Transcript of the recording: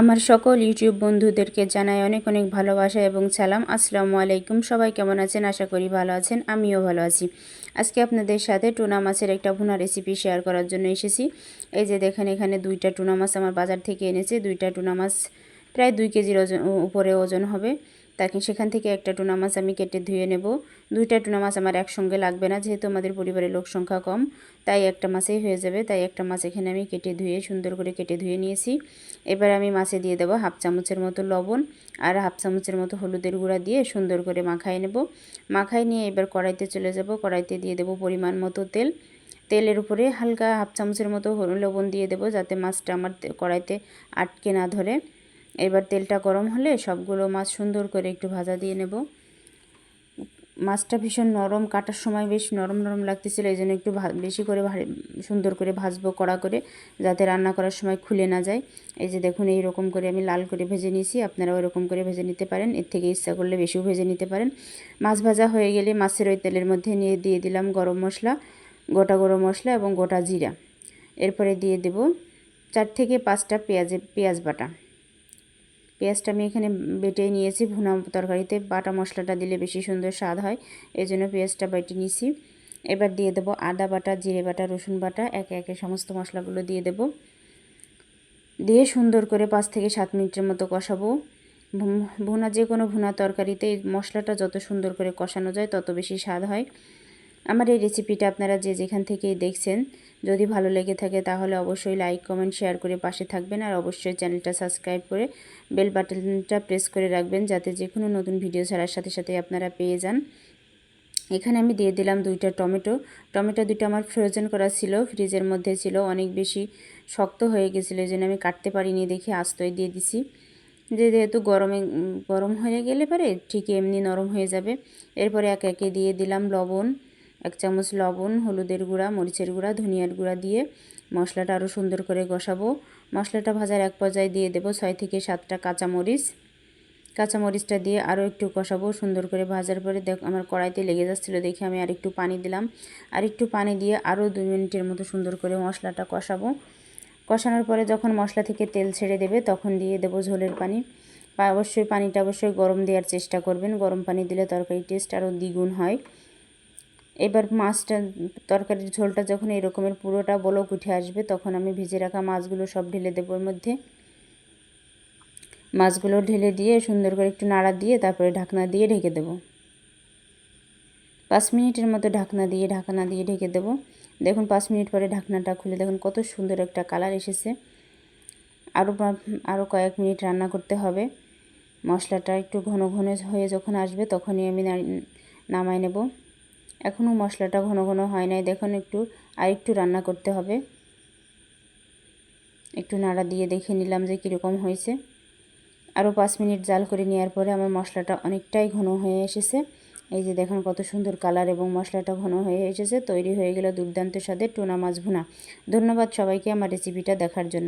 আমার সকল ইউটিউব বন্ধুদেরকে জানাই অনেক অনেক ভালোবাসা এবং সালাম। আসসালামু আলাইকুম। সবাই কেমন আছেন? আশা করি ভালো আছেন। আমিও ভালো আছি। আজকে আপনাদের সাথে টুনা মাছের একটা ভুনা রেসিপি শেয়ার করার জন্য এসেছি। এই যে দেখেন, এখানে দুইটা টুনা মাছ আমার বাজার থেকে এনেছে। দুইটা টুনা মাছ প্রায় দুই কেজির ওজন উপরে ওজন হবে। তাকে সেখান থেকে একটা টুনা মাছ আমি কেটে ধুয়ে নেব। দুইটা টুনা মাছ আমার একসঙ্গে লাগবে না, যেহেতু আমাদের পরিবারের লোক সংখ্যা কম, তাই একটা মাছেই হয়ে যাবে। তাই একটা মাছ এখানে আমি কেটে ধুয়ে, সুন্দর করে কেটে ধুয়ে নিয়েছি। এবার আমি মাছে দিয়ে দেবো হাফ চামচের মতো লবণ আর হাফ চামচের মতো হলুদের গুঁড়া দিয়ে সুন্দর করে মাখাই নেব। মাখাই নিয়ে এবার কড়াইতে চলে যাব। কড়াইতে দিয়ে দেবো পরিমাণ মতো তেল। তেলের উপরে হালকা হাফ চামচের মতো লবণ দিয়ে দেবো যাতে মাছটা আমার কড়াইতে আটকে না ধরে। এবার তেলটা গরম হলে সবগুলো মাছ সুন্দর করে একটু ভাজা দিয়ে নেব। মাছটা ভীষণ নরম, কাটার সময় বেশ নরম নরম লাগতেছিল এই জন্য একটু বেশি করে সুন্দর করে ভাজবো কড়া করে, যাতে রান্না করার সময় খুলে না যায়। এই যে দেখুন, এই রকম করে আমি লাল করে ভেজে নিয়েছি, আপনারা ওই রকম করে ভেজে নিতে পারেন, এর থেকে ইচ্ছা করলে বেশিও ভেজে নিতে পারেন। মাছ ভাজা হয়ে গেলে মাছের ওই তেলের মধ্যে নিয়ে দিয়ে দিলাম গরম মশলা, গোটা গরম মশলা এবং গোটা জিরা। এরপরে দিয়ে দেব চার থেকে পাঁচটা পেঁয়াজে পেঁয়াজ বাটা। পেঁয়াজটা আমি এখানে বেটে নিয়েছি ভুনা তরকারিতে। বাটা মশলাটা দিলে বেশি সুন্দর স্বাদ হয় এই জন্য পেঁয়াজটা বেটে নিয়েছি এবার দিয়ে দেবো আদা বাটা, জিরে বাটা, রসুন বাটা, একে একে সমস্ত মশলাগুলো দিয়ে দেব। দিয়ে সুন্দর করে পাঁচ থেকে সাত মিনিটের মতো কষাবো। ভুনা যে কোনো ভুনা তরকারিতে মশলাটা যত সুন্দর করে কষানো যায় তত বেশি স্বাদ হয়। আমার এই রেসিপিটা আপনারা যে যেখান থেকেই দেখছেন, যদি ভালো লেগে থাকে তাহলে অবশ্যই লাইক কমেন্ট শেয়ার করে পাশে থাকবেন আর অবশ্যই চ্যানেলটা সাবস্ক্রাইব করে বেল বাটনটা প্রেস করে রাখবেন যাতে যে কোনো নতুন ভিডিও ছাড়ার সাথে সাথে আপনারা পেয়ে যান। এখানে আমি দিয়ে দিলাম দুইটা টমেটো। টমেটো দুটো আমার ফ্রোজেন করা ছিল ফ্রিজের মধ্যে ছিল, অনেক বেশি শক্ত হয়ে গেছিল, এই জন্য আমি কাটতে পারিনি দেখে আস্তই দিয়ে দিছি। যে যেহেতু গরমে, গরম হয়ে গেলে পরে, ঠিক এমনি নরম হয়ে যাবে। এরপরে এক একে দিয়ে দিলাম লবণ। এক চামচ লবণ, হলুদের গুঁড়া, মরিচের গুঁড়া, ধনিয়ার গুঁড়া দিয়ে মশলাটা আরও সুন্দর করে কষাবো। মশলাটা ভাজার এক পর্যায়ে দিয়ে দেবো ছয় থেকে সাতটা কাঁচামরিচ। কাঁচামরিচটা দিয়ে আরও একটু কষাবো, সুন্দর করে ভাজার পরে দেখ, আমার কড়াইতে লেগে যাচ্ছিল দেখে আমি আর একটু পানি দিলাম। আর একটু পানি দিয়ে আরও দু মিনিটের মতো সুন্দর করে মশলাটা কষাবো। কষানোর পরে যখন মশলা থেকে তেল ছেড়ে দেবে, তখন দিয়ে দেবো ঝোলের পানি। অবশ্যই পানিটা অবশ্যই গরম দেওয়ার চেষ্টা করবেন। গরম পানি দিলে তরকারি টেস্ট আরও দ্বিগুণ হয়। এবার মাছটা, তরকারির ঝোলটা যখন এরকমের পুরোটা বলক উঠে আসবে, তখন আমি ভেজে রাখা মাছগুলো সব ঢেলে দেবো ওর মধ্যে। মাছগুলো ঢেলে দিয়ে সুন্দর করে একটু নাড়া দিয়ে তারপরে ঢাকনা দিয়ে ঢেকে দেবো। পাঁচ মিনিটের মতো ঢাকনা দিয়ে ঢাকনা দিয়ে ঢেকে দেবো। দেখুন, পাঁচ মিনিট পরে ঢাকনাটা খুলে দেখুন, কত সুন্দর একটা কালার এসেছে। আরও আরও কয়েক মিনিট রান্না করতে হবে। মশলাটা একটু ঘন ঘন হয়ে যখন আসবে, তখনই আমি নামাই নেব। এখনও মশলাটা ঘন ঘন হয় নাই। দেখুন একটু, আর একটু রান্না করতে হবে। একটু নাড়া দিয়ে দেখে নিলাম যে কীরকম হয়েছে। আরও পাঁচ মিনিট জাল করে নেওয়ার পরে আমার মশলাটা অনেকটাই ঘন হয়ে এসেছে। এই যে দেখুন কত সুন্দর কালার এবং মশলাটা ঘন হয়ে এসেছে। তৈরি হয়ে গেল দুর্দান্ত স্বাদের টুনা মাছ ভুনা। ধন্যবাদ সবাইকে আমার রেসিপিটা দেখার জন্য।